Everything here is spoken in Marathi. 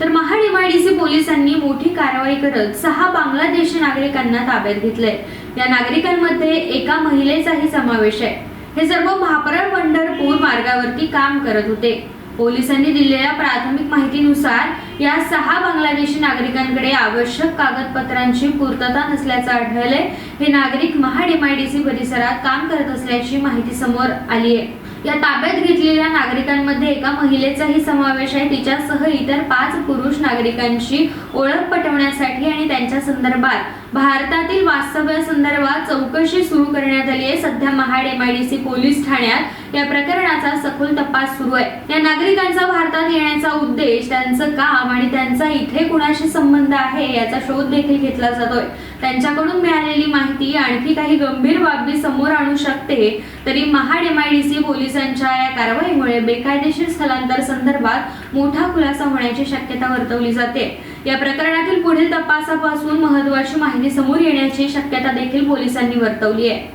तर महाड पोलिसांनी मोठी कारवाई करत सहा बांगलादेशी नागरिकांना ताब्यात घेतलंय. या नागरिकांमध्ये एका महिलेचाही समावेश आहे. हे सर्व महापरळ पंढरपूर मार्गावरती काम करत होते. पोलिसांनी दिलेल्या प्राथमिक माहितीनुसार या सहा बांगलादेशी नागरिकांकडे आवश्यक कागदपत्रांची पूर्तता नसल्याचं आढळलंय. हे नागरिक महाडीमआयडीसी परिसरात काम करत असल्याची माहिती समोर आली आहे या ताब्यात घेतलेल्या नागरिकांमध्ये एका महिलेचाही समावेश आहे. तिच्यासह इतर पाच पुरुष नागरिकांची ओळख पटवण्यासाठी आणि त्यांच्या संदर्भात भारतातील वास्तव्यासंदर्भात चौकशी सुरू करण्यात आली आहे. सध्या महाड एमआयडीसी पोलीस ठाण्यात या प्रकरणाचा सखोल तपास सुरू आहे. या नागरिकांचा भारतात येण्याचा उद्देश त्यांचं काम आणि त्यांचा इथे कुणाशी संबंध आहे याचा शोध देखील घेतला जातोय. त्यांच्याकडून मिळालेली माहिती आणखी काही गंभीर बाबी समोर आणू शकते तरी महाड एमआयडीसी पोलिसांच्या या कारवाईमुळे बेकायदेशीर स्थलांतर संदर्भात मोठा खुलासा होण्याची शक्यता वर्तवली जाते. या प्रकरणातील पुढील तपासापासून महत्वाची माहिती समोर येण्याची शक्यता देखील पोलिसांनी वर्तवली आहे.